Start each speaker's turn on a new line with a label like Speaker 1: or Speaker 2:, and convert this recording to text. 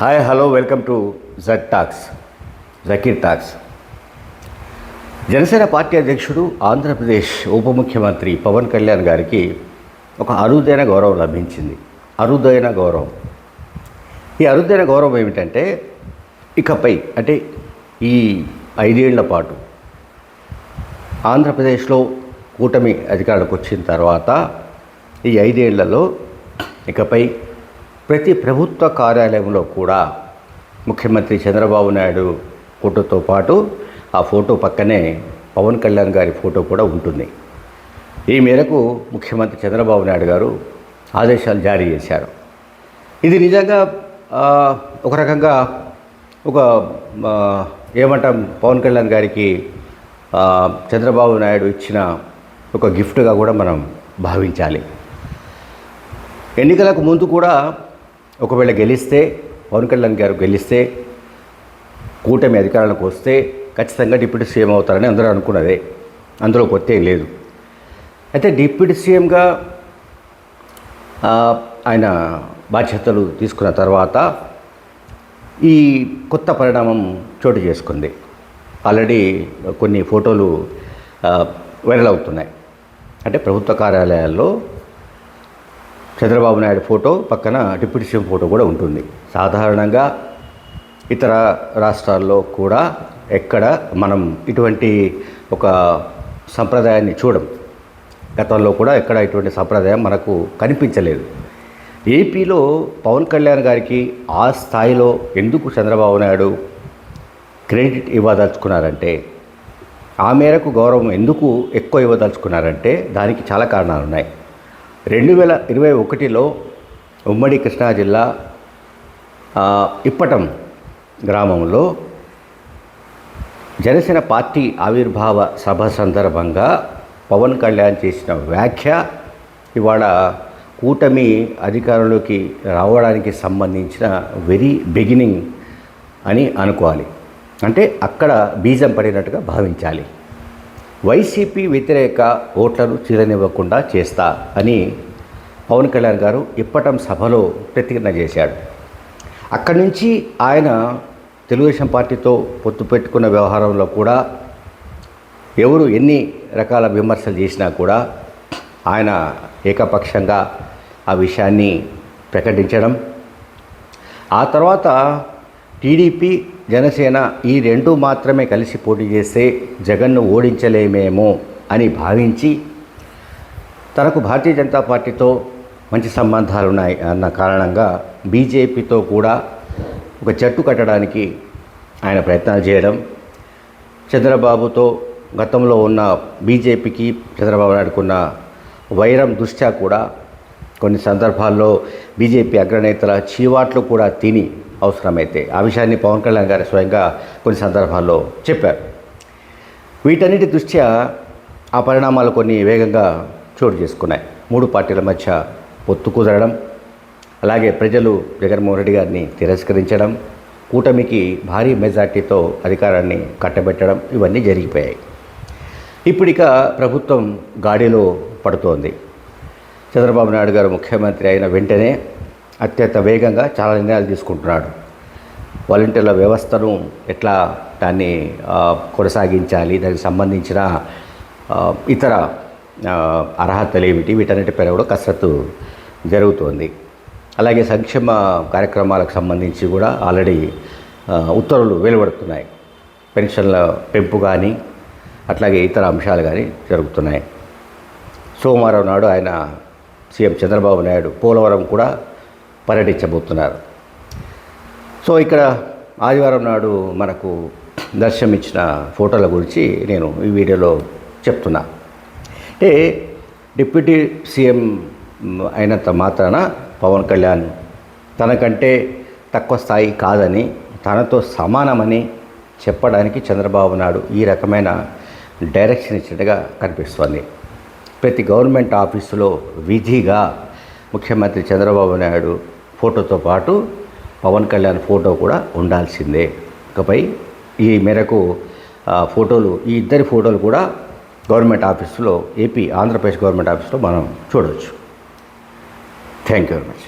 Speaker 1: Hi hello welcome to Z talks Zakir talks Janasena party అధ్యక్షుడు ఆంధ్రప్రదేశ్ ఉప ముఖ్యమంత్రి పవన్ కళ్యాణ్ గారికి ఒక అరుదైన గౌరవం లభించింది. అరుదైన గౌరవం. ఈ అరుదైన గౌరవం ఏమిటంటే ఇకపై అంటే ఈ ఐదేళ్ళ పాటు ఆంధ్రప్రదేశ్లో కూటమి అధికారులకు వచ్చిన తర్వాత ఈ ఐదేళ్ళలో ఇకపై ప్రతి ప్రభుత్వ కార్యాలయంలో కూడా ముఖ్యమంత్రి చంద్రబాబు నాయుడు ఫోటోతో పాటు ఆ ఫోటో పక్కనే పవన్ కళ్యాణ్ గారి ఫోటో కూడా ఉంటుంది. ఈ మేరకు ముఖ్యమంత్రి చంద్రబాబు నాయుడు గారు ఆదేశాలు జారీ చేశారు. ఇది నిజంగా ఒక రకంగా ఒక ఏమంటాం పవన్ కళ్యాణ్ గారికి చంద్రబాబు నాయుడు ఇచ్చిన ఒక గిఫ్ట్గా కూడా మనం భావించాలి. ఎన్నికలకు ముందు కూడా ఒకవేళ గెలిస్తే పవన్ కళ్యాణ్ గారు గెలిస్తే కూటమి అధికారంలోకి వస్తే ఖచ్చితంగా డిప్యూటీ సీఎం అవుతారని అందరూ అనుకున్నదే. అందులో కొత్త ఏం లేదు. అయితే డిప్యూటీ సీఎంగా ఆయన బాధ్యతలు తీసుకున్న తర్వాత ఈ కొత్త పరిణామం చోటు చేసుకుంది. ఆల్రెడీ కొన్ని ఫోటోలు వైరల్ అవుతున్నాయి. అంటే ప్రభుత్వ కార్యాలయాల్లో చంద్రబాబు నాయుడు ఫోటో పక్కన డిప్యూటీ సీఎం ఫోటో కూడా ఉంటుంది. సాధారణంగా ఇతర రాష్ట్రాల్లో కూడా ఎక్కడ మనం ఇటువంటి ఒక సంప్రదాయాన్ని చూడం. గతంలో కూడా ఎక్కడ ఇటువంటి సంప్రదాయం మనకు కనిపించలేదు. ఏపీలో పవన్ కళ్యాణ్ గారికి ఆ స్థాయిలో ఎందుకు చంద్రబాబు నాయుడు క్రెడిట్ ఇవ్వదలుచుకున్నారంటే ఆ మేరకు గౌరవం ఎందుకు ఎక్కువ ఇవ్వదలుచుకున్నారంటే దానికి చాలా కారణాలు ఉన్నాయి రెండు వేల ఇరవై ఒకటిలో ఉమ్మడి కృష్ణా జిల్లా ఇప్పటం గ్రామంలో జనసేన పార్టీ ఆవిర్భావ సభ సందర్భంగా పవన్ కళ్యాణ్ చేసిన వ్యాఖ్య ఇవాళ కూటమి అధికారంలోకి రావడానికి సంబంధించిన వెరీ బిగినింగ్ అని అనుకోవాలి. అంటే అక్కడ బీజం పడినట్టుగా భావించాలి. వైసీపీ వ్యతిరేక ఓట్లను చీరనివ్వకుండా చేస్తా అని పవన్ కళ్యాణ్ గారు ఇప్పటం సభలో ప్రతిజ్ఞ చేశాడు. అక్కడి నుంచి ఆయన తెలుగుదేశం పార్టీతో పొత్తు పెట్టుకున్న వ్యవహారంలో కూడా ఎవరు ఎన్ని రకాల విమర్శలు చేసినా కూడా ఆయన ఏకపక్షంగా ఆ విషయాన్ని ప్రకటించడం. ఆ తర్వాత టీడీపీ జనసేన ఈ రెండు మాత్రమే కలిసి పోటీ చేస్తే జగన్ను ఓడించలేమేమో అని భావించి తనకు భారతీయ జనతా పార్టీతో మంచి సంబంధాలు ఉన్నాయి అన్న కారణంగా బీజేపీతో కూడా ఒక జట్టు కట్టడానికి ఆయన ప్రయత్నాలు చేయడం చంద్రబాబుతో గతంలో ఉన్న బీజేపీకి చంద్రబాబు నాయుడుకున్న వైరం దృష్ట్యా కూడా కొన్ని సందర్భాల్లో బీజేపీ అగ్రనేతల చీవాట్లు కూడా తిని అవసరమైతే. ఆ విషయాన్ని పవన్ కళ్యాణ్ గారు స్వయంగా కొన్ని సందర్భాల్లో చెప్పారు. వీటన్నిటి దృష్ట్యా ఆ పరిణామాలు కొన్ని వేగంగా చోటు చేసుకున్నాయి. మూడు పార్టీల మధ్య పొత్తు కుదరడం అలాగే ప్రజలు జగన్మోహన్ రెడ్డి గారిని తిరస్కరించడం కూటమికి భారీ మెజార్టీతో అధికారాన్ని కట్టబెట్టడం ఇవన్నీ జరిగిపోయాయి. ఇప్పుడిక ప్రభుత్వం గాడిలో పడుతోంది. చంద్రబాబు నాయుడు గారు ముఖ్యమంత్రి అయిన వెంటనే అత్యంత వేగంగా చాలా నిర్ణయాలు తీసుకుంటున్నాడు. వాలంటీర్ల వ్యవస్థను ఎట్లా దాన్ని కొనసాగించాలి దానికి సంబంధించిన ఇతర అర్హతలు ఏమిటి వీటన్నిటిపైన కూడా కసరత్తు జరుగుతోంది. అలాగే సంక్షేమ కార్యక్రమాలకు సంబంధించి కూడా ఆల్రెడీ ఉత్తర్వులు వెలువడుతున్నాయి. పెన్షన్ల పెంపు కానీ అట్లాగే ఇతర అంశాలు కానీ జరుగుతున్నాయి. సోమవారం నాడు ఆయన సీఎం చంద్రబాబు నాయుడు పోలవరం కూడా పర్యటించబోతున్నారు. సో ఇక్కడ ఆదివారం నాడు మనకు దర్శనం ఇచ్చిన ఫోటోల గురించి నేను ఈ వీడియోలో చెప్తున్నా. అంటే డిప్యూటీ సీఎం అయినంత మాత్రాన పవన్ కళ్యాణ్ తనకంటే తక్కువ స్థాయి కాదని తనతో సమానమని చెప్పడానికి చంద్రబాబు నాయుడు ఈ రకమైన డైరెక్షన్ ఇచ్చినట్టుగా కనిపిస్తోంది. ప్రతి గవర్నమెంట్ ఆఫీసులో విధిగా ముఖ్యమంత్రి చంద్రబాబు నాయుడు ఫోటోతో పాటు పవన్ కళ్యాణ్ ఫోటో కూడా ఉండాల్సిందే. ఇకపై ఈ మేరకు ఫోటోలు ఈ ఇద్దరి ఫోటోలు కూడా గవర్నమెంట్ ఆఫీసులో ఏపీ ఆంధ్రప్రదేశ్ గవర్నమెంట్ ఆఫీస్లో మనం చూడవచ్చు. Thank you very much